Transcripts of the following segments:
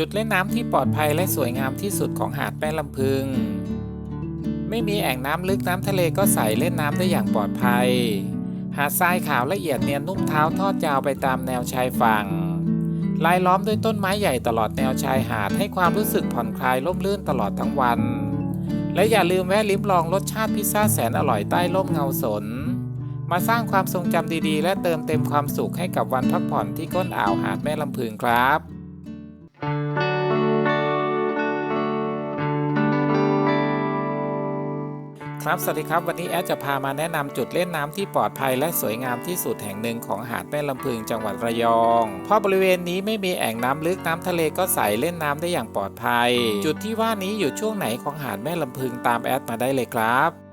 จุดเล่นน้ำที่ปลอดภัยและสวยงามที่สุดของหาดแม่ลำพึง ไม่มีแอ่งน้ำลึกน้ำทะเลก็ใสเล่นน้ำได้อย่างปลอดภัย หาดทรายขาวละเอียดเนียนนุ่มเท้าทอดยาวไปตามแนวชายฝั่งลายล้อมด้วยต้นไม้ใหญ่ตลอดแนวชายหาดให้ความรู้สึกผ่อนคลายร่มรื่นตลอดทั้งวัน และอย่าลืมแวะลิ้มลองรสชาติพิซซ่าแสนอร่อยใต้ร่มเงาสน มาสร้างความทรงจำดีๆ และเติมเต็มความสุขให้กับวันพักผ่อนที่ก้นอ่าวหาดแม่ลำพึงครับ ครับสวัสดีครับวันนี้แอดจะพามาแนะนำจุดเล่นน้ำที่ปลอดภัยและสวยงามที่สุดแห่งหนึ่งของหาดแม่ลำพึงจังหวัดระยอง เพราะบริเวณนี้ไม่มีแอ่งน้ำลึกน้ำทะเลก็ใสเล่นน้ำได้อย่างปลอดภัย จุดที่ว่านี้อยู่ช่วงไหนของหาดแม่ลำพึงตามแอดมาได้เลยครับ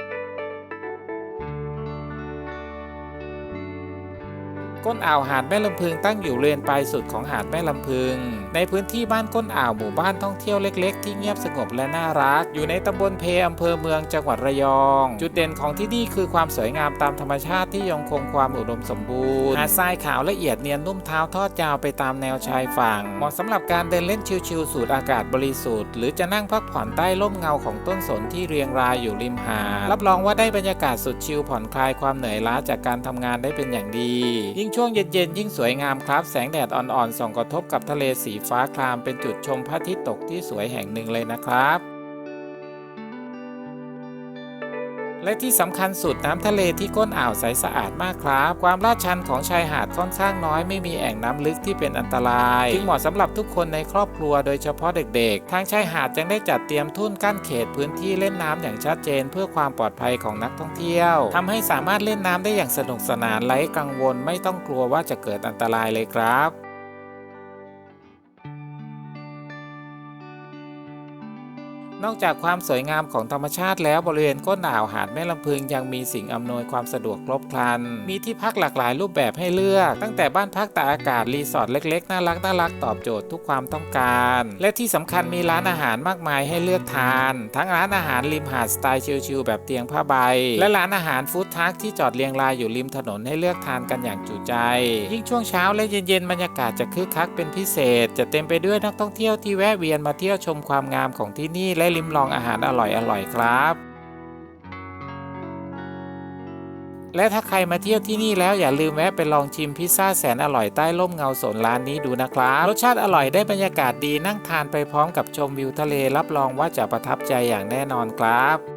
ก้นอ่าวหาดแม่ลำพึงตั้งอยู่บริเวณปลายสุดของหาดแม่ลำพึง ในพื้นที่บ้านก้นอ่าวหมู่บ้านท่องเที่ยวเล็ก ๆ ที่เงียบสงบและน่ารัก อยู่ในตำบลเพอำเภอเมืองจังหวัดระยอง จุดเด่นของที่นี่คือความสวยงามตามธรรมชาติที่ยังคงความอุดมสมบูรณ์หาดทรายขาวละเอียดเนียนนุ่มเท้าทอดยาวไปตามแนวชายฝั่งเหมาะสำหรับการเดินเล่นชิลๆสูดอากาศบริสุทธิ์หรือจะนั่งพักผ่อนใต้ร่มเงาของต้นสนที่เรียงรายอยู่ริมหาดรับรองว่าได้บรรยากาศสุดชิลผ่อนคลายความเหนื่อยล้าจากการทำงานได้เป็นอย่างดียิ่งช่วงเย็นๆ ยิ่งสวยงามครับ แสงแดดอ่อนๆ ส่องกระทบกับทะเลสีฟ้าครามเป็นจุดชมพระอาทิตย์ตกที่สวยแห่งหนึ่งเลยนะครับ และที่สำคัญสุดน้ำทะเลที่ก้นอ่าวใสสะอาดมากครับ ความลาดชันของชายหาดค่อนข้างน้อยไม่มีแอ่งน้ำลึกที่เป็นอันตรายจึงเหมาะสำหรับทุกคนในครอบครัวโดยเฉพาะเด็กๆ ทางชายหาดจึงได้จัดเตรียมทุ่นกั้นเขตพื้นที่เล่นน้ำอย่างชัดเจน เพื่อความปลอดภัยของนักท่องเที่ยวทำให้สามารถเล่นน้ำได้อย่างสนุกสนานไร้กังวลไม่ต้องกลัวว่าจะเกิดอันตรายเลยครับ นอกจากความสวยงามของธรรมชาติแล้วบริเวณก้นอ่าวหาดแม่ลำพึงยังมีสิ่งอำนวยความสะดวกครบครัน มีที่พักหลากหลายรูปแบบให้เลือก ตั้งแต่บ้านพักตากอากาศรีสอร์ทเล็กๆ น่ารักน่ารักตอบโจทย์ทุกความต้องการ และที่สำคัญมีร้านอาหารมากมายให้เลือกทาน ทั้งร้านอาหารริมหาดสไตล์ชิลๆแบบเตียงผ้าใบ และร้านอาหารฟู้ดทักที่จอดเรียงรายอยู่ริมถนนให้เลือกทานกันอย่างจุใจ ยิ่งช่วงเช้าและเย็นๆบรรยากาศจะคึกคักเป็นพิเศษ จะเต็มไปด้วยนักท่องเที่ยวที่แวะเวียนมาเที่ยวชมความงามของที่นี่และลิ้มลองอาหารอร่อยๆครับ และถ้าใครมาเที่ยวที่นี่แล้วอย่าลืมแวะไปลองชิมพิซซ่าแสนอร่อยใต้ร่มเงาสนร้านนี้ดูนะครับรสชาติอร่อยได้บรรยากาศดีนั่งทานไปพร้อมกับชมวิวทะเลรับรองว่าจะประทับใจอย่างแน่นอนครับ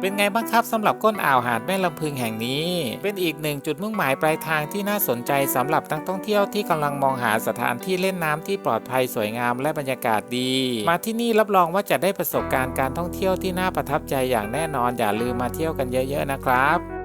เป็นไงบ้างครับสำหรับก้นอ่าวหาดแม่ลำพึงแห่งนี้ เป็นอีกหนึ่งจุดมุ่งหมายปลายทางที่น่าสนใจสำหรับนักท่องเที่ยวที่กำลังมองหาสถานที่เล่นน้ำที่ปลอดภัยสวยงามและบรรยากาศดี มาที่นี่รับรองว่าจะได้ประสบการณ์การท่องเที่ยวที่น่าประทับใจอย่างแน่นอนอย่าลืมมาเที่ยวกันเยอะ ๆ นะครับ